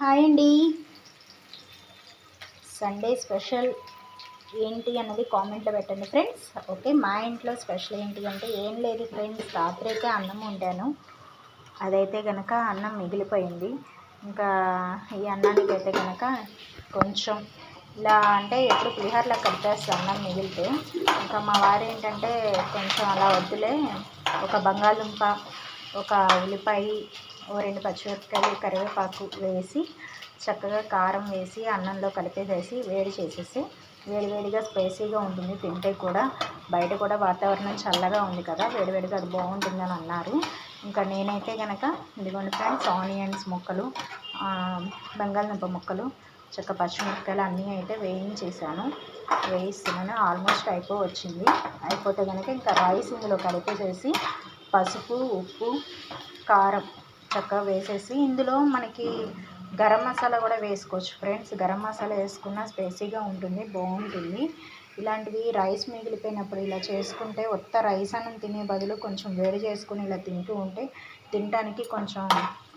Hi అండి. Sunday special ఏంటి అన్నది కామెంట్లో పెట్టండి ఫ్రెండ్స్ ఓకే మా ఇంట్లో స్పెషల్ ఏంటి అంటే ఏం లేదు ఫ్రెండ్స్ రాత్రి అయితే అన్నం వండాను. అదైతే కనుక అన్నం మిగిలిపోయింది. ఇంకా ఈ అన్నానికి అయితే కనుక కొంచెం ఇలా అంటే ఎప్పుడు పులిహోరలా కలిపేస్తాను అన్నం మిగిలితే ఇంకా మా వారు ఏంటంటే కొంచెం అలా వద్దులే. ఒక బంగాళదుంప ఒక ఉల్లిపాయ ఓ రెండు పచ్చిమిరపకాయలు కరివేపాకు వేసి చక్కగా కారం వేసి అన్నంలో కలిపేసేసి వేడి చేసేసి వేడివేడిగా స్పైసీగా ఉంటుంది తింటే కూడా. బయట కూడా వాతావరణం చల్లగా ఉంది కదా వేడివేడిగా అది బాగుంటుందని అన్నారు. ఇంకా నేనైతే కనుక ఇదిగోండి ఫ్రెండ్స్ ఆనియన్స్ ముక్కలు బంగాళదుంప ముక్కలు చక్క పచ్చిమిరపకాయలు అన్నీ అయితే వేయించేసాను వేయిస్తున్నాను ఆల్మోస్ట్ అయిపో వచ్చింది అయిపోతే కనుక ఇంకా రైస్ ఇందులో కలిపేసేసి పసుపు ఉప్పు కారం చక్కగా వేసేసి ఇందులో మనకి గరం మసాలా కూడా వేసుకోవచ్చు ఫ్రెండ్స్. గరం మసాలా వేసుకున్న స్పైసీగా ఉంటుంది బాగుంటుంది. ఇలాంటివి రైస్ మిగిలిపోయినప్పుడు ఇలా చేసుకుంటే ఉత్త రైస్ అన్నం తినే బదులు కొంచెం వేడి చేసుకుని ఇలా తింటూ ఉంటే తినడానికి కొంచెం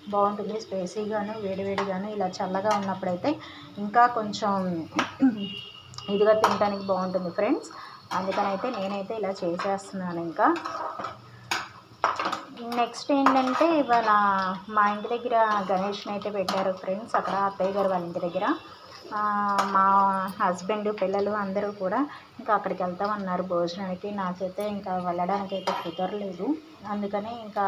బాగుంటుంది. స్పైసీగాను వేడివేడిగాను ఇలా చల్లగా ఉన్నప్పుడైతే ఇంకా కొంచెం ఇదిగా తినడానికి బాగుంటుంది ఫ్రెండ్స్. అందుకనైతే నేనైతే ఇలా చేసేస్తున్నాను ఇంకా. నెక్స్ట్ ఏంటంటే ఇవాళ మా ఇంటి దగ్గర గణేష్ని అయితే పెట్టారు ఫ్రెండ్స్ అక్కడ అత్తయ్య గారు వాళ్ళ ఇంటి దగ్గర. మా హస్బెండ్ పిల్లలు అందరూ కూడా ఇంకా అక్కడికి వెళ్తామన్నారు భోజనానికి. నాకైతే ఇంకా వెళ్ళడానికి అయితే కుదరలేదు. అందుకని ఇంకా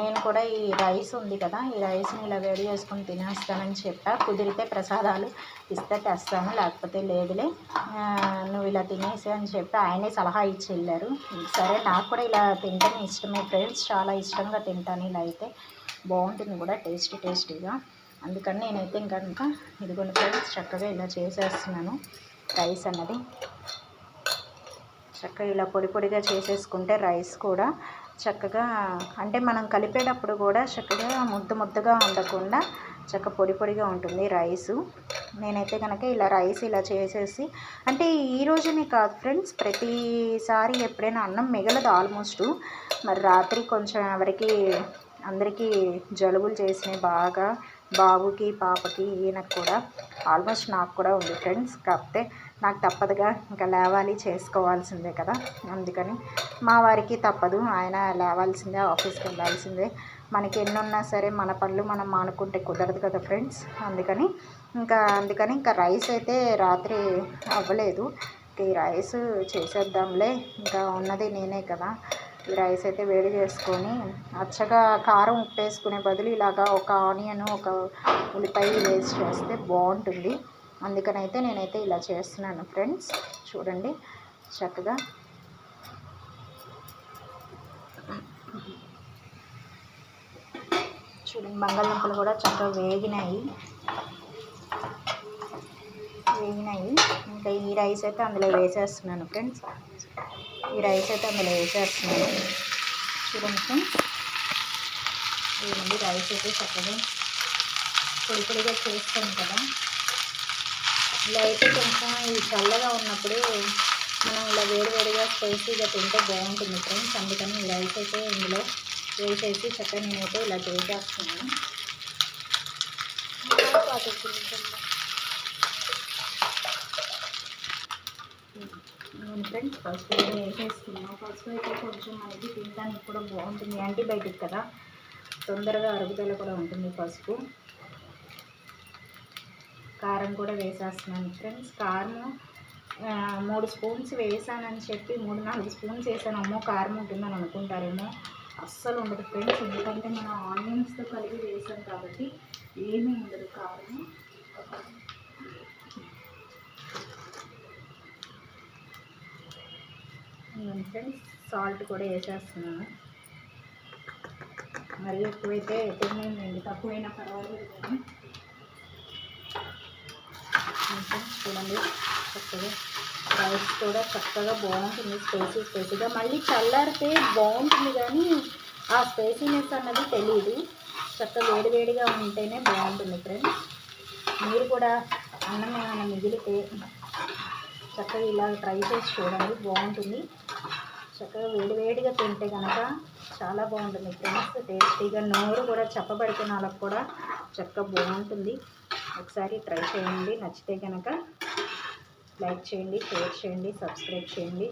నేను కూడా ఈ రైస్ ఉంది కదా ఈ రైస్ని ఇలా వేడి చేసుకుని తినేస్తానని చెప్పా. కుదిరితే ప్రసాదాలు ఇస్తే తెస్తాను లేకపోతే లేదులే. నువ్వు ఇలా తినేసి అని చెప్పి ఆయనే సలహా ఇచ్చి వెళ్ళారు. సరే నాకు కూడా ఇలా తింటాను ఇష్టమే. ఫ్రెండ్స్ చాలా ఇష్టంగా తింటాను ఇలా అయితే. బాగుంటుంది కూడా టేస్టీ టేస్టీగా. అందుకని నేనైతే ఇంకా ఇంకా ఇదిగోండి ఫ్రెండ్స్ చక్కగా ఇలా చేసేస్తున్నాను. రైస్ అన్నది. చక్కగా ఇలా పొడి పొడిగా చేసేసుకుంటే రైస్ కూడా చక్కగా అంటే మనం కలిపేటప్పుడు కూడా చక్కగా ముద్ద ముద్దగా ఉండకుండా చక్క పొడి పొడిగా ఉంటుంది రైసు. నేనైతే కనుక ఇలా రైస్ ఇలా చేసేసి అంటే ఈ రోజునే కాదు ఫ్రెండ్స్ ప్రతిసారి ఎప్పుడైనా అన్నం మిగలదు ఆల్మోస్ట్. మరి రాత్రి కొంచెం ఎవరికి అందరికీ జలుబులు చేసినాయి బాగా బాబుకి పాపకి ఈయనకు కూడా ఆల్మోస్ట్ నాకు కూడా ఉంది. ఫ్రెండ్స్ కాకపోతే నాకు తప్పదుగా ఇంకా లేవాలి చేసుకోవాల్సిందే కదా. అందుకని మా వారికి తప్పదు. ఆయన లేవాల్సిందే ఆఫీస్కి వెళ్ళాల్సిందే. మనకి ఎన్ని ఉన్నా సరే మన పనులు మనం మానుకుంటే కుదరదు కదా ఫ్రెండ్స్. అందుకని ఇంకా అందుకని ఇంకా రైస్ అయితే రాత్రి అవ్వలేదు. ఈ రైస్ చేసేద్దాంలే. ఇంకా ఉన్నది నేనే కదా. ఈ రైస్ అయితే వేడి చేసుకొని అచ్చగా కారం ఉప్పు వేసుకునే బదులు ఇలాగా ఒక ఆనియన్ ఒక ఉల్లిపాయ వేసి చేస్తే బాగుంటుంది. అందుకనైతే నేనైతే ఇలా చేస్తున్నాను ఫ్రెండ్స్. చూడండి చక్కగా. చూడండి బంగాళదుంపలు కూడా చక్కగా వేగినాయి. వేగినాయి ఇంకా ఈ రైస్ అయితే అందులో వేసేస్తున్నాను ఫ్రెండ్స్. ఈ రైస్ అయితే అందులో వేసేస్తున్నాను. చూడండి ఫ్రెండ్స్. రైస్ అయితే చక్కగా పొడి పొడిగా చేస్తాను కదా. ఇలా అయితే కొంచెం ఈ చల్లగా ఉన్నప్పుడు మనం ఇలా వేడివేడిగా స్పైసీగా తింటే బాగుంటుంది ఫ్రెండ్స్. అందుకని ఈ రైస్ అయితే ఇందులో వేసేసి చక్కగా నేనైతే ఇలా చేసేస్తున్నాను. అవును ఫ్రెండ్స్ ఫస్ట్ అయితే వేసేస్తున్నాను ఫస్ట్ అయితే కొంచెం మనకి తినడానికి కూడా బాగుంటుంది. యాంటీబయాటిక్ కదా. తొందరగా అరుగుదల కూడా ఉంటుంది పసుపు. కారం కూడా వేసేస్తున్నాను ఫ్రెండ్స్. కారం మూడు స్పూన్స్ వేసానని చెప్పి మూడు నాలుగు స్పూన్స్ వేసానమ్మో కారం ఉంటుందని అనుకుంటారేమో. అస్సలు ఉండదు ఫ్రెండ్స్. ఎందుకంటే మనం ఆనియన్స్తో కలిపి వేసాం కాబట్టి ఏమీ ఉండదు కారం ఫ్రెండ్స్ సాల్ట్ కూడా వేసేస్తున్నాను. మరీ ఎక్కువైతే తినేయండి తక్కువైనా పర్వాలేదు కానీ. చూడండి చక్కగా రైస్ కూడా చక్కగా బాగుంటుంది. స్పైసీ స్పైసీగా మళ్ళీ చల్లారితే బాగుంటుంది కానీ ఆ స్పైసీనెస్ అన్నది తెలియదు చక్కగా వేడివేడిగా ఉంటేనే బాగుంటుంది ఫ్రెండ్స్. మీరు కూడా అన్నం ఏమైనా మిగిలితే చక్కగా ఇలా ట్రై చేసి చూడండి. బాగుంటుంది. చక్కగా వేడివేడిగా తింటే కనుక చాలా బాగుంటుంది. ఫ్రెండ్స్ టేస్టీగా నోరు కూడా చెప్పబడితే వాళ్ళకి కూడా చక్కగా బాగుంటుంది. ఒకసారి ట్రై చేయండి. నచ్చితే కనుక లైక్ చేయండి షేర్ చేయండి సబ్స్క్రైబ్ చేయండి.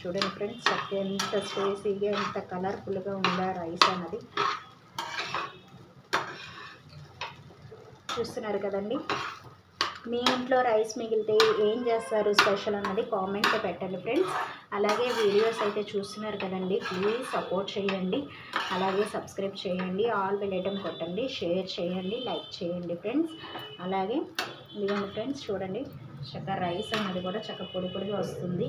చూడండి ఫ్రెండ్స్ చక్కగా ఎంత స్పేసీగా ఎంత కలర్ఫుల్గా ఉందా రైస్ అన్నది. చూస్తున్నారు కదండి? మీ ఇంట్లో రైస్ మిగిలితే ఏం చేస్తారు స్పెషల్ అన్నది కామెంట్ పెట్టండి ఫ్రెండ్స్. అలాగే వీడియోస్ అయితే చూస్తున్నారు కదండి ప్లీజ్ సపోర్ట్ చేయండి. అలాగే సబ్స్క్రైబ్ చేయండి ఆల్ వెళ్ళటం కొట్టండి షేర్ చేయండి లైక్ చేయండి ఫ్రెండ్స్. అలాగే ఇదిగోండి ఫ్రెండ్స్ చూడండి చక్కగా రైస్ అన్నది కూడా చక్క పొడి పొడిగా వస్తుంది.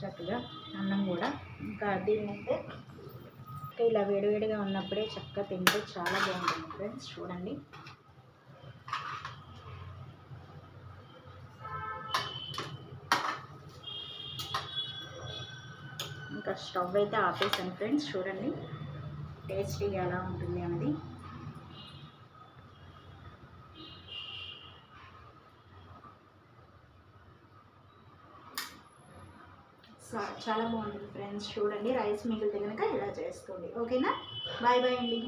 చక్కగా అన్నం కూడా. ఇంకా దీన్నైతే అయితే ఇలా వేడివేడిగా ఉన్నప్పుడే చక్కగా తింటే చాలా బాగుంటుంది ఫ్రెండ్స్ చూడండి. ఇంకా స్టవ్ అయితే ఆపేసాను ఫ్రెండ్స్ చూడండి. టేస్టీగా ఎలా ఉంటుంది అన్నది చాలా బాగుంటుంది ఫ్రెండ్స్ చూడండి. రైస్ మిగిలితే కనుక ఇలా చేసుకోండి. ఓకేనా? బాయ్ బాయ్ అండి.